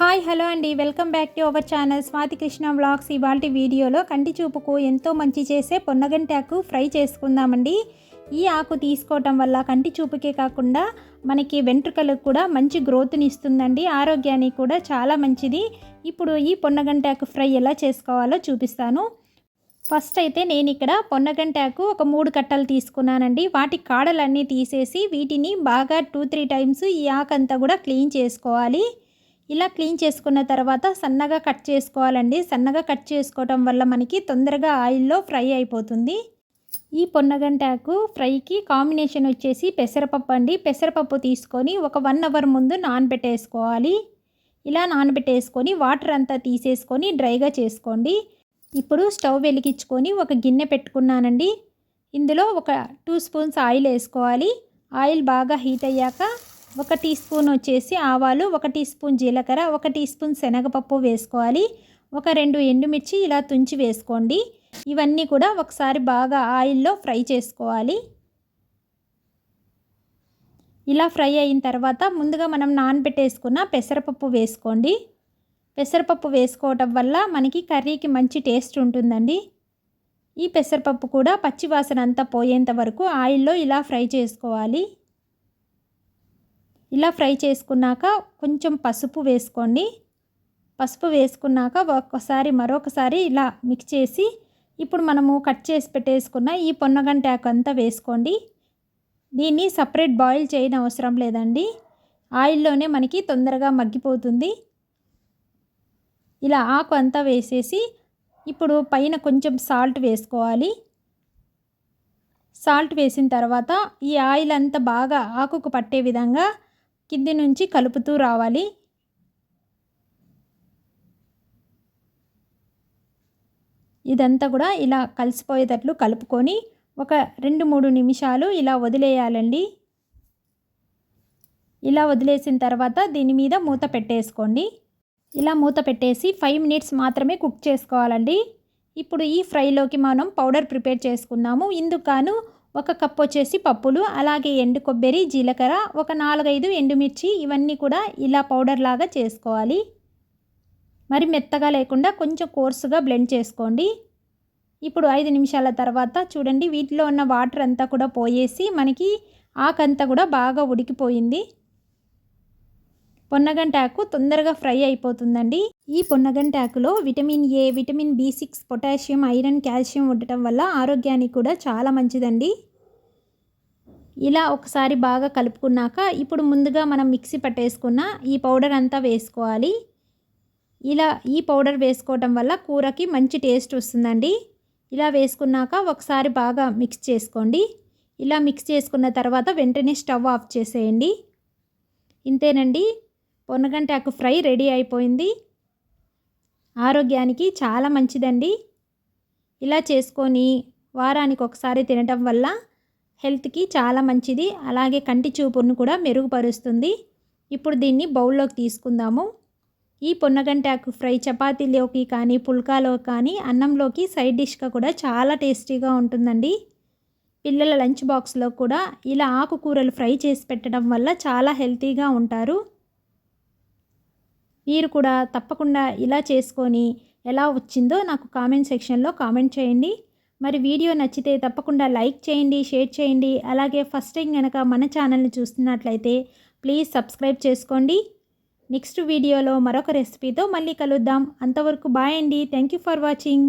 Hi hello అండి. Welcome back to our channel Swathi Krishna vlogs. ఇవాళ వీడియోలో కంటి చూపుకు ఎంతో మంచి చేసే పొన్నగంటాకు ఫ్రై చేసుకుందామండి. ఈ ఆకు తీసుకోవటం వల్ల కంటి చూపుకే కాకుండా మనకి వెంట్రుకలకు కూడా మంచి గ్రోత్ని ఇస్తుందండి. ఆరోగ్యానికి కూడా చాలా మంచిది. ఇప్పుడు ఈ పొన్నగంటాకు ఫ్రై ఎలా చేసుకోవాలో చూపిస్తాను. ఫస్ట్ అయితే నేను ఇక్కడ పొన్నగంటాకు ఒక మూడు కట్టలు తీసుకున్నానండి. వాటి కాడలన్నీ తీసేసి వీటిని బాగా టూ త్రీ టైమ్స్ ఈ ఆకంతా కూడా క్లీన్ చేసుకోవాలి. ఇలా క్లీన్ చేసుకున్న తర్వాత సన్నగా కట్ చేసుకోవాలండి. సన్నగా కట్ చేసుకోవటం వల్ల మనకి తొందరగా ఆయిల్లో ఫ్రై అయిపోతుంది. ఈ పొన్నగంటాకు ఫ్రైకి కాంబినేషన్ వచ్చేసి పెసరపప్పు అండి. పెసరపప్పు తీసుకొని ఒక వన్ అవర్ ముందు నానబెట్టేసుకోవాలి. ఇలా నానబెట్టేసుకొని వాటర్ అంతా తీసేసుకొని డ్రైగా చేసుకోండి. ఇప్పుడు స్టవ్ వెలిగించుకొని ఒక గిన్నె పెట్టుకున్నానండి. ఇందులో ఒక టూ స్పూన్స్ ఆయిల్ వేసుకోవాలి. ఆయిల్ బాగా హీట్ అయ్యాక ఒక టీ స్పూన్ వచ్చేసి ఆవాలు ఒక టీ స్పూన్ జీలకర్ర ఒక టీ స్పూన్ శనగపప్పు వేసుకోవాలి. ఒక రెండు ఎండుమిర్చి ఇలా తుంచి వేసుకోండి. ఇవన్నీ కూడా ఒకసారి బాగా ఆయిల్లో ఫ్రై చేసుకోవాలి. ఇలా ఫ్రై అయిన తర్వాత ముందుగా మనం నానబెట్టేసుకున్న పెసరపప్పు వేసుకోండి. పెసరపప్పు వేసుకోవటం వల్ల మనకి కర్రీకి మంచి టేస్ట్ ఉంటుందండి. ఈ పెసరపప్పు కూడా పచ్చివాసన అంతా పోయేంత వరకు ఆయిల్లో ఇలా ఫ్రై చేసుకోవాలి. ఇలా ఫ్రై చేసుకున్నాక కొంచెం పసుపు వేసుకోండి. పసుపు వేసుకున్నాక ఒక్కసారి మరొకసారి ఇలా మిక్స్ చేసి ఇప్పుడు మనము కట్ చేసి పెట్టేసుకున్న ఈ పొన్నగంటాకు అంతా వేసుకోండి. దీన్ని సపరేట్ బాయిల్ చేయని అవసరం లేదండి. ఆయిల్లోనే మనకి తొందరగా మగ్గిపోతుంది. ఇలా ఆకు అంతా వేసేసి ఇప్పుడు పైన కొంచెం సాల్ట్ వేసుకోవాలి. సాల్ట్ వేసిన తర్వాత ఈ ఆయిల్ అంతా బాగా ఆకుకు పట్టే విధంగా కింది నుంచి కలుపుతూ రావాలి. ఇదంతా కూడా ఇలా కలిసిపోయేటట్లు కలుపుకొని ఒక రెండు మూడు నిమిషాలు ఇలా వదిలేయాలండి. ఇలా వదిలేసిన తర్వాత దీని మీద మూత పెట్టేసుకోండి. ఇలా మూత పెట్టేసి ఫైవ్ మినిట్స్ మాత్రమే కుక్ చేసుకోవాలండి. ఇప్పుడు ఈ ఫ్రైలోకి మనం పౌడర్ ప్రిపేర్ చేసుకుందాము. ఇందుకు ఒక కప్ వచ్చేసి పప్పులు అలాగే ఎండు కొబ్బరి జీలకర్ర ఒక నాలుగైదు ఎండుమిర్చి ఇవన్నీ కూడా ఇలా పౌడర్ లాగా చేసుకోవాలి. మరి మెత్తగా లేకుండా కొంచెం కోర్సుగా బ్లెండ్ చేసుకోండి. ఇప్పుడు ఐదు నిమిషాల తర్వాత చూడండి వీటిలో ఉన్న వాటర్ అంతా కూడా పోయేసి మనకి ఆకంతా కూడా బాగా ఉడికిపోయింది. పొన్నగంటాకు తొందరగా ఫ్రై అయిపోతుందండి. ఈ పొన్నగంటాకులో vitamin A vitamin B six potassium iron calcium ఉండటం వల్ల ఆరోగ్యానికి కూడా చాలా మంచిదండి. ఇలా ఒకసారి బాగా కలుపుకున్నాక ఇప్పుడు ముందుగా మనం మిక్సీ పట్టేసుకున్న ఈ పౌడర్ అంతా వేసుకోవాలి. ఇలా ఈ పౌడర్ వేసుకోవటం వల్ల కూరకి మంచి టేస్ట్ వస్తుందండి. ఇలా వేసుకున్నాక ఒకసారి బాగా మిక్స్ చేసుకోండి. ఇలా మిక్స్ చేసుకున్న తర్వాత వెంటనే స్టవ్ ఆఫ్ చేసేయండి. ఇంతేనండి పొన్నగంటాకు ఫ్రై రెడీ అయిపోయింది. ఆరోగ్యానికి చాలా మంచిదండి. ఇలా చేసుకొని వారానికి ఒకసారి తినటం వల్ల హెల్త్కి చాలా మంచిది. అలాగే కంటి చూపును కూడా మెరుగుపరుస్తుంది. ఇప్పుడు దీన్ని బౌల్లోకి తీసుకుందాము. ఈ పొన్నగంటాకు ఫ్రై చపాతీలోకి కానీ పుల్కాలో కానీ అన్నంలోకి సైడ్ డిష్గా కూడా చాలా టేస్టీగా ఉంటుందండి. పిల్లల లంచ్ బాక్స్లో కూడా ఇలా ఆకుకూరలు ఫ్రై చేసి పెట్టడం వల్ల చాలా హెల్తీగా ఉంటారు. మీరు కూడా తప్పకుండా ఇలా చేసుకొని ఎలా వచ్చిందో నాకు కామెంట్ సెక్షన్లో కామెంట్ చేయండి. మరి వీడియో నచ్చితే తప్పకుండా లైక్ చేయండి షేర్ చేయండి. అలాగే ఫస్ట్ టైం కనుక మన ఛానల్ని చూస్తున్నట్లయితే ప్లీజ్ సబ్స్క్రైబ్ చేసుకోండి. నెక్స్ట్ వీడియోలో మరొక రెసిపీతో మళ్ళీ కలుద్దాం. అంతవరకు బాయ్ అండి. Thank you for watching